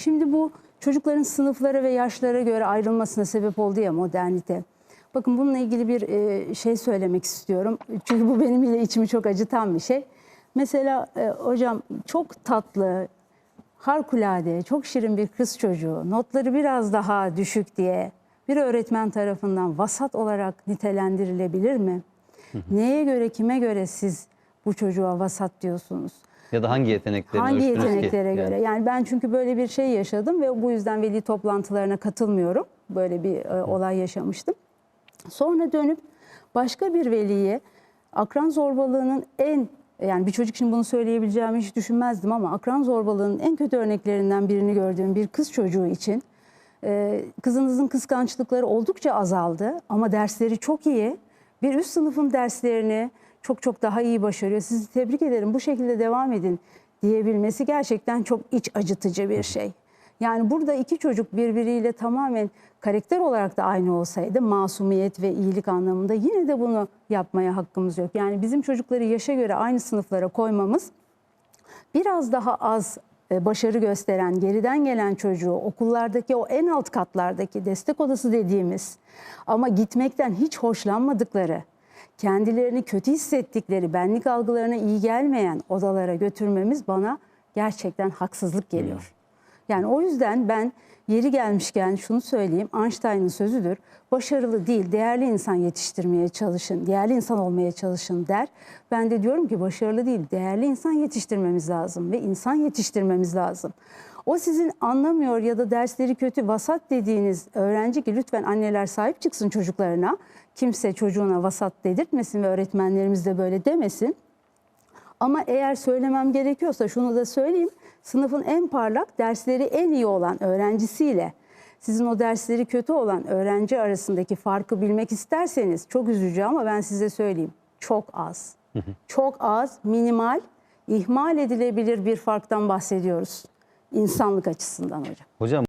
Şimdi bu çocukların sınıflara ve yaşlara göre ayrılmasına sebep oldu ya modernite. Bakın bununla ilgili bir e, şey söylemek istiyorum. Çünkü bu benim bile içimi çok acıtan bir şey. Mesela e, hocam çok tatlı, harikulade, çok şirin bir kız çocuğu notları biraz daha düşük diye bir öğretmen tarafından vasat olarak nitelendirilebilir mi? Neye göre, kime göre siz bu çocuğa vasat diyorsunuz? Ya da hangi yeteneklerini Hangi ölçtünüz ki? yeteneklere Yani göre? Yani ben çünkü böyle bir şey yaşadım ve bu yüzden veli toplantılarına katılmıyorum. Böyle bir e, olay yaşamıştım. Sonra dönüp başka bir veliye akran zorbalığının en yani bir çocuk için bunu söyleyebileceğimi hiç düşünmezdim ama akran zorbalığının en kötü örneklerinden birini gördüğüm bir kız çocuğu için e, kızınızın kıskançlıkları oldukça azaldı ama dersleri çok iyi. Bir üst sınıfın derslerini çok çok daha iyi başarıyor. Sizi tebrik ederim. Bu şekilde devam edin diyebilmesi gerçekten çok iç acıtıcı bir şey. Yani burada iki çocuk birbiriyle tamamen karakter olarak da aynı olsaydı masumiyet ve iyilik anlamında yine de bunu yapmaya hakkımız yok. Yani bizim çocukları yaşa göre aynı sınıflara koymamız biraz daha az e, başarı gösteren, geriden gelen çocuğu okullardaki o en alt katlardaki destek odası dediğimiz ama gitmekten hiç hoşlanmadıkları, kendilerini kötü hissettikleri, benlik algılarına iyi gelmeyen odalara götürmemiz bana gerçekten haksızlık geliyor. Yani o yüzden ben yeri gelmişken şunu söyleyeyim. Einstein'ın sözüdür. Başarılı değil, değerli insan yetiştirmeye çalışın, değerli insan olmaya çalışın der. Ben de diyorum ki başarılı değil, değerli insan yetiştirmemiz lazım ve insan yetiştirmemiz lazım. O sizin anlamıyor ya da dersleri kötü, vasat dediğiniz öğrenci ki lütfen anneler sahip çıksın çocuklarına. Kimse çocuğuna vasat dedirtmesin ve öğretmenlerimiz de böyle demesin. Ama eğer söylemem gerekiyorsa şunu da söyleyeyim. Sınıfın en parlak, dersleri en iyi olan öğrencisiyle sizin o dersleri kötü olan öğrenci arasındaki farkı bilmek isterseniz çok üzücü ama ben size söyleyeyim. Çok az. Çok az, minimal, ihmal edilebilir bir farktan bahsediyoruz. insanlık açısından hocam. Hocam